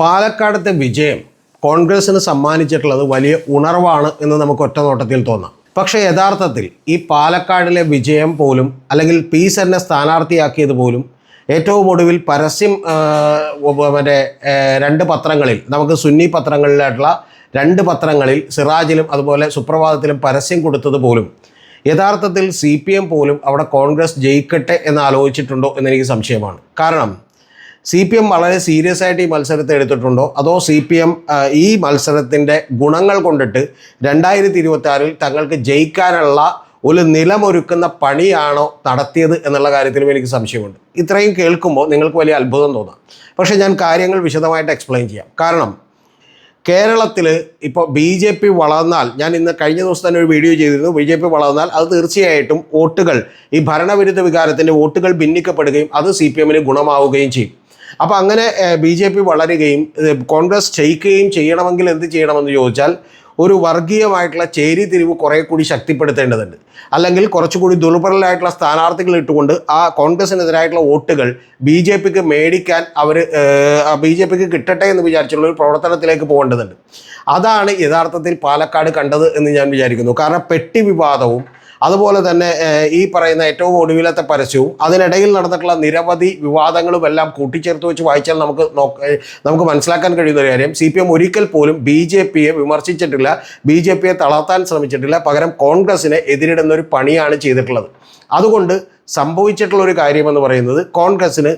പാലക്കാടത്തെ വിജയം കോൺഗ്രസിന് സമ്മാനിച്ചിട്ടുള്ളത് വലിയ ഉണർവാണ് എന്ന് നമുക്ക് ഒറ്റ നോട്ടത്തിൽ തോന്നാം. പക്ഷേ യഥാർത്ഥത്തിൽ ഈ പാലക്കാടിലെ വിജയം പോലും അല്ലെങ്കിൽ പി എന്നെ സ്ഥാനാർത്ഥിയാക്കിയത് പോലും ഏറ്റവും ഒടുവിൽ പരസ്യം മറ്റേ രണ്ട് പത്രങ്ങളിൽ നമുക്ക് സുന്നി പത്രങ്ങളിലായിട്ടുള്ള രണ്ട് പത്രങ്ങളിൽ സിറാജിലും അതുപോലെ സുപ്രഭാതത്തിലും പരസ്യം കൊടുത്തത് പോലും യഥാർത്ഥത്തിൽ സി പി എം പോലും അവിടെ കോൺഗ്രസ് ജയിക്കട്ടെ എന്ന് ആലോചിച്ചിട്ടുണ്ടോ എന്നെനിക്ക് സംശയമാണ്. കാരണം സി പി എം വളരെ സീരിയസ് ആയിട്ട് ഈ മത്സരത്തെ എടുത്തിട്ടുണ്ടോ? അതോ സി പി എം ഈ മത്സരത്തിന്റെ ഗുണങ്ങൾ കൊണ്ടിട്ട് രണ്ടായിരത്തി ഇരുപത്തി ആറിൽ തങ്ങൾക്ക് ജയിക്കാനുള്ള ഒരു നിലമൊരുക്കുന്ന പണിയാണോ നടത്തിയത് എന്നുള്ള കാര്യത്തിലും എനിക്ക് സംശയമുണ്ട്. ഇത്രയും കേൾക്കുമ്പോൾ നിങ്ങൾക്ക് വലിയ അത്ഭുതം തോന്നാം. പക്ഷേ ഞാൻ കാര്യങ്ങൾ വിശദമായിട്ട് എക്സ്പ്ലെയിൻ ചെയ്യാം. കാരണം കേരളത്തിൽ ഇപ്പോൾ ബി ജെ പി വളർന്നാൽ ഞാൻ ഇന്ന് കഴിഞ്ഞ ദിവസം തന്നെ ഒരു വീഡിയോ ചെയ്തിരുന്നു. ബി ജെ പി വളർന്നാൽ അത് തീർച്ചയായിട്ടും വോട്ടുകൾ ഈ ഭരണവിരുദ്ധ വികാരത്തിന്റെ വോട്ടുകൾ ഭിന്നിക്കപ്പെടുകയും അത് സി പി എമ്മിന് ഗുണമാവുകയും ചെയ്യും. അപ്പോൾ അങ്ങനെ ബി ജെ പി വളരുകയും കോൺഗ്രസ് ജയിക്കുകയും ചെയ്യണമെങ്കിൽ എന്ത് ചെയ്യണമെന്ന് ചോദിച്ചാൽ ഒരു വർഗീയമായിട്ടുള്ള ചേരി തിരിവ് കുറേ കൂടി ശക്തിപ്പെടുത്തേണ്ടതുണ്ട്. അല്ലെങ്കിൽ കുറച്ചുകൂടി ദുർബലരായിട്ടുള്ള സ്ഥാനാർത്ഥികൾ ഇട്ടുകൊണ്ട് ആ കോൺഗ്രസിനെതിരായിട്ടുള്ള വോട്ടുകൾ ബി ജെ പിക്ക് മേടിക്കാൻ അവർ ബി ജെ പിക്ക് കിട്ടട്ടെ എന്ന് വിചാരിച്ചുള്ള ഒരു പ്രവർത്തനത്തിലേക്ക് പോകേണ്ടതുണ്ട്. അതാണ് യഥാർത്ഥത്തിൽ പാലക്കാട് കണ്ടത് എന്ന് ഞാൻ വിചാരിക്കുന്നു. കാരണം പെട്ടി വിവാദവും അതുപോലെ തന്നെ ഈ പറയുന്ന ഏറ്റവും ഒടുവിലത്തെ പരസ്യവും അതിനിടയിൽ നടന്നിട്ടുള്ള നിരവധി വിവാദങ്ങളും എല്ലാം കൂട്ടിച്ചേർത്ത് വെച്ച് വായിച്ചാൽ നമുക്ക് നമുക്ക് മനസ്സിലാക്കാൻ കഴിയുന്ന ഒരു കാര്യം സി പി എം ഒരിക്കൽ പോലും ബി ജെ പിയെ വിമർശിച്ചിട്ടില്ല ബി ജെ പിയെ തളർത്താൻ ശ്രമിച്ചിട്ടില്ല പകരം കോൺഗ്രസിനെ എതിരിടുന്ന ഒരു പണിയാണ് ചെയ്തിട്ടുള്ളത്. അതുകൊണ്ട് സംഭവിച്ചിട്ടുള്ള ഒരു കാര്യമെന്ന് പറയുന്നത് കോൺഗ്രസ്സിന്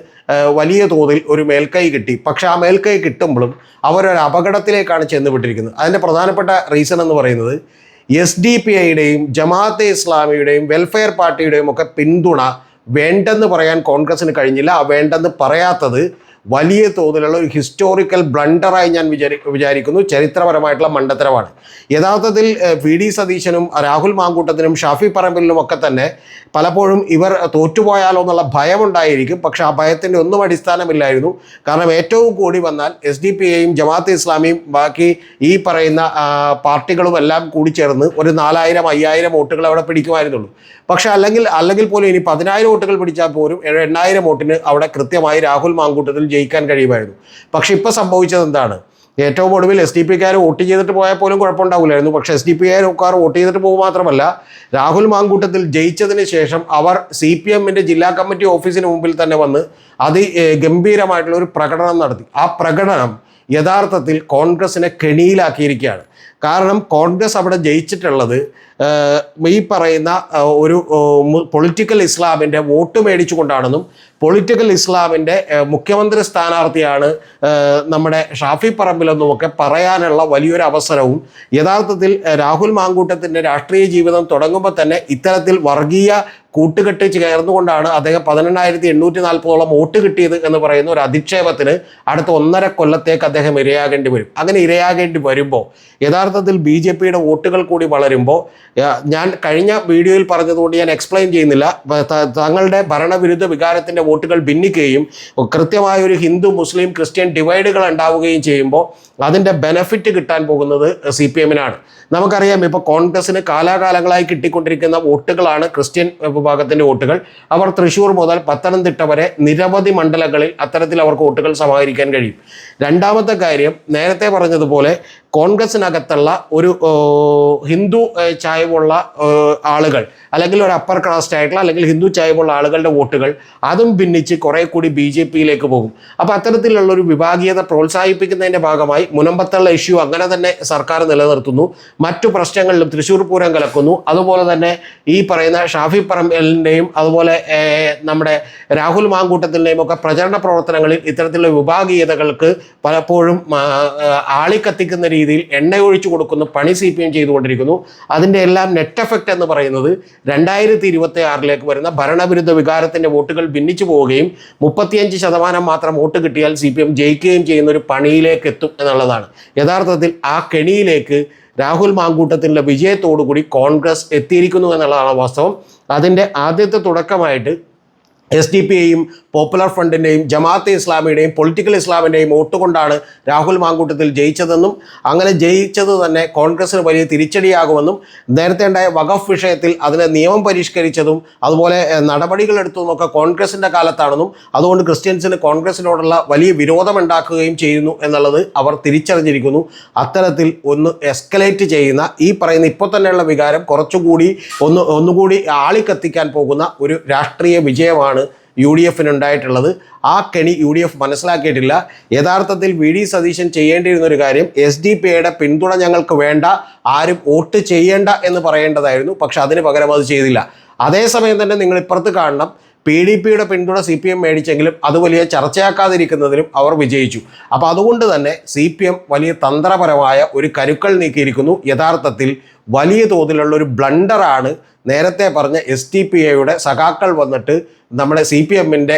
വലിയ തോതിൽ ഒരു മേൽക്കൈ കിട്ടി. പക്ഷെ ആ മേൽക്കൈ കിട്ടുമ്പോഴും അവരൊരു അപകടത്തിലേക്കാണ് ചെന്നുവിട്ടിരിക്കുന്നത്. അതിന്റെ പ്രധാനപ്പെട്ട റീസൺ എന്ന് പറയുന്നത് എസ് ഡി പി ഐയുടെയും ജമാഅത്തെ ഇസ്ലാമിയുടെയും വെൽഫെയർ പാർട്ടിയുടെയും ഒക്കെ പിന്തുണ വേണ്ടെന്ന് പറയാൻ കോൺഗ്രസിന് കഴിഞ്ഞില്ല. ആ വേണ്ടെന്ന് പറയാത്തത് വലിയ തോതിലുള്ള ഒരു ഹിസ്റ്റോറിക്കൽ ബ്ലണ്ടറായി ഞാൻ വിചാരി വിചാരിക്കുന്നു. ചരിത്രപരമായിട്ടുള്ള മണ്ടത്തരമാണ്. യഥാർത്ഥത്തിൽ വി ഡി സതീശനും രാഹുൽ മാങ്കൂട്ടത്തിനും ഷാഫി പറമ്പിലിനും ഒക്കെ തന്നെ പലപ്പോഴും ഇവർ തോറ്റുപോയാലോ എന്നുള്ള ഭയമുണ്ടായിരിക്കും. പക്ഷേ ആ ഭയത്തിന്റെ ഒന്നും അടിസ്ഥാനമില്ലായിരുന്നു. കാരണം ഏറ്റവും കൂടി വന്നാൽ എസ് ഡി പി ഐയും ജമാഅത്ത് ഇസ്ലാമിയും ബാക്കി ഈ പറയുന്ന പാർട്ടികളും എല്ലാം കൂടി ചേർന്ന് ഒരു നാലായിരം അയ്യായിരം വോട്ടുകൾ അവിടെ പിടിക്കുമായിരുന്നുള്ളൂ. പക്ഷേ അല്ലെങ്കിൽ അല്ലെങ്കിൽ പോലും ഇനി പതിനായിരം വോട്ടുകൾ പിടിച്ചാൽ പോലും എണ്ണായിരം വോട്ടിന് അവിടെ കൃത്യമായി രാഹുൽ മാങ്കൂട്ടത്തിൽ ജയിക്കാൻ കഴിയുമായിരുന്നു. പക്ഷെ ഇപ്പോൾ സംഭവിച്ചത് എന്താണ്? ഏറ്റവും ഒടുവിൽ എസ് ഡി പിക്കാർ വോട്ട് ചെയ്തിട്ട് പോയാൽ പോലും കുഴപ്പമുണ്ടാവില്ലായിരുന്നു. പക്ഷേ എസ് ഡി പി കാർ വോട്ട് ചെയ്തിട്ട് പോകുക മാത്രമല്ല രാഹുൽ മാങ്കൂട്ടത്തിൽ ജയിച്ചതിന് ശേഷം അവർ സി പി എമ്മിന്റെ ജില്ലാ കമ്മിറ്റി ഓഫീസിന് മുമ്പിൽ തന്നെ വന്ന് അതി ഗംഭീരമായിട്ടുള്ള ഒരു പ്രകടനം നടത്തി. ആ പ്രകടനം യഥാർത്ഥത്തിൽ കോൺഗ്രസിനെ കെണിയിലാക്കിയിരിക്കുകയാണ്. കാരണം കോൺഗ്രസ് അവിടെ ജയിച്ചിട്ടുള്ളത് ഈ പറയുന്ന ഒരു പൊളിറ്റിക്കൽ ഇസ്ലാമിന്റെ വോട്ട് മേടിച്ചുകൊണ്ടാണെന്നും പൊളിറ്റിക്കൽ ഇസ്ലാമിന്റെ മുഖ്യമന്ത്രി സ്ഥാനാർത്ഥിയാണ് നമ്മുടെ ഷാഫി പറമ്പിലെന്നുമൊക്കെ പറയാനുള്ള വലിയൊരു അവസരവും യഥാർത്ഥത്തിൽ രാഹുൽ മാങ്കൂട്ടത്തിന്റെ രാഷ്ട്രീയ ജീവിതം തുടങ്ങുമ്പോൾ തന്നെ ഇത്തരത്തിൽ വർഗീയ കൂട്ടുകെട്ട് ചേർന്നുകൊണ്ടാണ് അദ്ദേഹം പതിനെണ്ണായിരത്തി എണ്ണൂറ്റി നാൽപ്പതോളം വോട്ട് കിട്ടിയത് എന്ന് പറയുന്ന ഒരു അധിക്ഷേപത്തിന് അടുത്ത ഒന്നര കൊല്ലത്തേക്ക് അദ്ദേഹം ഇരയാകേണ്ടി വരും. അങ്ങനെ ഇരയാകേണ്ടി വരുമ്പോൾ യഥാർത്ഥത്തിൽ ബി ജെ പിയുടെ വോട്ടുകൾ കൂടി വളരുമ്പോൾ ഞാൻ കഴിഞ്ഞ വീഡിയോയിൽ പറഞ്ഞതുകൊണ്ട് ഞാൻ എക്സ്പ്ലെയിൻ ചെയ്യുന്നില്ല. തങ്ങളുടെ ഭരണവിരുദ്ധ വികാരത്തിന്റെ വോട്ടുകൾ ഭിന്നിക്കുകയും കൃത്യമായ ഒരു ഹിന്ദു മുസ്ലിം ക്രിസ്ത്യൻ ഡിവൈഡുകൾ ഉണ്ടാവുകയും ചെയ്യുമ്പോൾ അതിന്റെ ബെനഫിറ്റ് കിട്ടാൻ പോകുന്നത് സി പി എമ്മിനാണ്. നമുക്കറിയാം ഇപ്പോൾ കോൺഗ്രസിന് കാലാകാലങ്ങളായി കിട്ടിക്കൊണ്ടിരിക്കുന്ന വോട്ടുകളാണ് ക്രിസ്ത്യൻ വിഭാഗത്തിന്റെ വോട്ടുകൾ. അവർ തൃശ്ശൂർ മുതൽ പത്തനംതിട്ട വരെ നിരവധി മണ്ഡലങ്ങളിൽ അത്തരത്തിൽ അവർക്ക് വോട്ടുകൾ സമാഹരിക്കാൻ കഴിയും. രണ്ടാമത്തെ കാര്യം നേരത്തെ പറഞ്ഞതുപോലെ കോൺഗ്രസിനകത്തുള്ള ഒരു ഹിന്ദു ചായവുള്ള ആളുകൾ അല്ലെങ്കിൽ ഒരു അപ്പർ കാസ്റ്റ് ആയിട്ടുള്ള അല്ലെങ്കിൽ ഹിന്ദു ചായവുള്ള ആളുകളുടെ വോട്ടുകൾ അതും ഭിന്നിച്ച് കുറെ കൂടി ബി ജെ പിയിലേക്ക് പോകും. അപ്പോൾ അത്തരത്തിലുള്ള ഒരു വിഭാഗീയത പ്രോത്സാഹിപ്പിക്കുന്നതിന്റെ ഭാഗമായി മുനമ്പത്തുള്ള ഇഷ്യൂ അങ്ങനെ തന്നെ സർക്കാർ നിലനിർത്തുന്നു. മറ്റു പ്രശ്നങ്ങളിലും തൃശ്ശൂർ പൂരം കലക്കുന്നു. അതുപോലെ തന്നെ ഈ പറയുന്ന ഷാഫി പറമ്പലിന്റെയും അതുപോലെ നമ്മുടെ രാഹുൽ മാങ്കൂട്ടത്തിന്റെയും ഒക്കെ പ്രചരണ പ്രവർത്തനങ്ങളിൽ ഇത്തരത്തിലുള്ള വിഭാഗീയതകൾക്ക് പലപ്പോഴും ആളിക്കത്തിക്കുന്ന രീതിയിൽ എണ്ണ ഒഴിച്ചു കൊടുക്കുന്ന പണി സി പി എം ചെയ്തുകൊണ്ടിരിക്കുന്നു. അതിന്റെ എല്ലാം നെറ്റ് എഫക്റ്റ് എന്ന് പറയുന്നത് രണ്ടായിരത്തി ഇരുപത്തി ആറിലേക്ക് വരുന്ന ഭരണവിരുദ്ധ വികാരത്തിന്റെ വോട്ടുകൾ ഭിന്നിച്ചു പോവുകയും മുപ്പത്തിയഞ്ച് ശതമാനം മാത്രം വോട്ട് കിട്ടിയാൽ സി പി എം ജയിക്കുകയും ചെയ്യുന്ന ഒരു പണിയിലേക്ക് എത്തും എന്നുള്ളതാണ്. യഥാർത്ഥത്തിൽ ആ കെണിയിലേക്ക് രാഹുൽ മാങ്കൂട്ടത്തിന്റെ വിജയത്തോടുകൂടി കോൺഗ്രസ് എത്തിയിരിക്കുന്നു എന്നുള്ളതാണ് വാസ്തവം. അതിന്റെ ആദ്യത്തെ തുടക്കമായിട്ട് എസ് ഡി പി ഐയും പോപ്പുലർ ഫ്രണ്ടിന്റെയും ജമാഅത്തെ ഇസ്ലാമിയുടെയും പൊളിറ്റിക്കൽ ഇസ്ലാമിന്റെയും വോട്ട് കൊണ്ടാണ് രാഹുൽ മാങ്കൂട്ടത്തിൽ ജയിച്ചതെന്നും അങ്ങനെ ജയിച്ചത് തന്നെ കോൺഗ്രസിന് വലിയ തിരിച്ചടിയാകുമെന്നും നേരത്തെ ഉണ്ടായ വഖഫ് വിഷയത്തിൽ അതിനെ നിയമം പരിഷ്കരിച്ചതും അതുപോലെ നടപടികൾ എടുത്തതുമൊക്കെ കോൺഗ്രസിന്റെ കാലത്താണെന്നും അതുകൊണ്ട് ക്രിസ്ത്യൻസിന് കോൺഗ്രസിനോടുള്ള വലിയ വിരോധമുണ്ടാക്കുകയും ചെയ്യുന്നു എന്നുള്ളത് അവർ തിരിച്ചറിഞ്ഞിരിക്കുന്നു. അത്തരത്തിൽ ഒന്ന് എസ്കലേറ്റ് ചെയ്യുന്ന ഈ പറയുന്ന ഇപ്പോൾ തന്നെയുള്ള വികാരം കുറച്ചുകൂടി ഒന്ന് ഒന്നുകൂടി ആളിക്കത്തിക്കാൻ പോകുന്ന ഒരു രാഷ്ട്രീയ വിജയമാണ് യു ഡി എഫിന് ഉണ്ടായിട്ടുള്ളത് ആ കെണി യു ഡി എഫ് മനസ്സിലാക്കിയിട്ടില്ല. യഥാർത്ഥത്തിൽ വി ഡി സതീശൻ ചെയ്യേണ്ടിയിരുന്ന ഒരു കാര്യം എസ് ഡി പി ഐയുടെ പിന്തുണ ഞങ്ങൾക്ക് വേണ്ട ആരും വോട്ട് ചെയ്യേണ്ട എന്ന് പറയേണ്ടതായിരുന്നു. പക്ഷെ അതിന് പകരം അത് ചെയ്തില്ല. അതേസമയം തന്നെ നിങ്ങൾ ഇപ്പുറത്ത് കാണണം പി ഡി പിയുടെ പിന്തുണ സി പി എം മേടിച്ചെങ്കിലും അത് വലിയ ചർച്ചയാക്കാതിരിക്കുന്നതിലും അവർ വിജയിച്ചു. അപ്പോൾ അതുകൊണ്ട് തന്നെ സി പി എം വലിയ തന്ത്രപരമായ ഒരു കരുക്കൾ നീക്കിയിരിക്കുന്നു. യഥാർത്ഥത്തിൽ വലിയ തോതിലുള്ള ഒരു ബ്ലണ്ടറാണ് നേരത്തെ പറഞ്ഞ എസ് ടി പി എയുടെ സഖാക്കൾ വന്നിട്ട് നമ്മുടെ സി പി എമ്മിന്റെ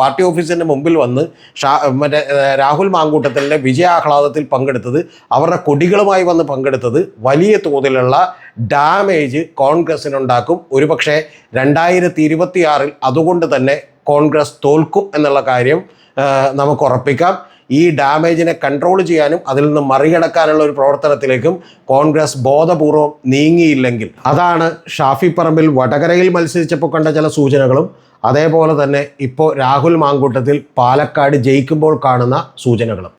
പാർട്ടി ഓഫീസിന്റെ മുമ്പിൽ വന്ന് ഷാ മറ്റേ രാഹുൽ മാങ്കൂട്ടത്തിന്റെ വിജയാഹ്ലാദത്തിൽ പങ്കെടുത്തത് അവരുടെ കൊടികളുമായി വന്ന് പങ്കെടുത്തത് വലിയ തോതിലുള്ള ഡാമേജ് കോൺഗ്രസിനുണ്ടാക്കും. ഒരുപക്ഷെ രണ്ടായിരത്തി ഇരുപത്തിയാറിൽ അതുകൊണ്ട് തന്നെ കോൺഗ്രസ് തോൽക്കും എന്നുള്ള കാര്യം നമുക്ക് ഉറപ്പിക്കാം. ഈ ഡാമേജിനെ കൺട്രോൾ ചെയ്യാനും അതിൽ നിന്ന് മറികടക്കാനുള്ള ഒരു പ്രവർത്തനത്തിലേക്കും കോൺഗ്രസ് ബോധപൂർവം നീങ്ങിയില്ലെങ്കിൽ. അതാണ് ഷാഫി പറമ്പിൽ വടകരയിൽ മത്സരിച്ചപ്പോൾ കണ്ട ചില സൂചനകളും അതേപോലെ തന്നെ ഇപ്പോൾ രാഹുൽ മാങ്കൂട്ടത്തിൽ പാലക്കാട് ജയിക്കുമ്പോൾ കാണുന്ന സൂചനകളും.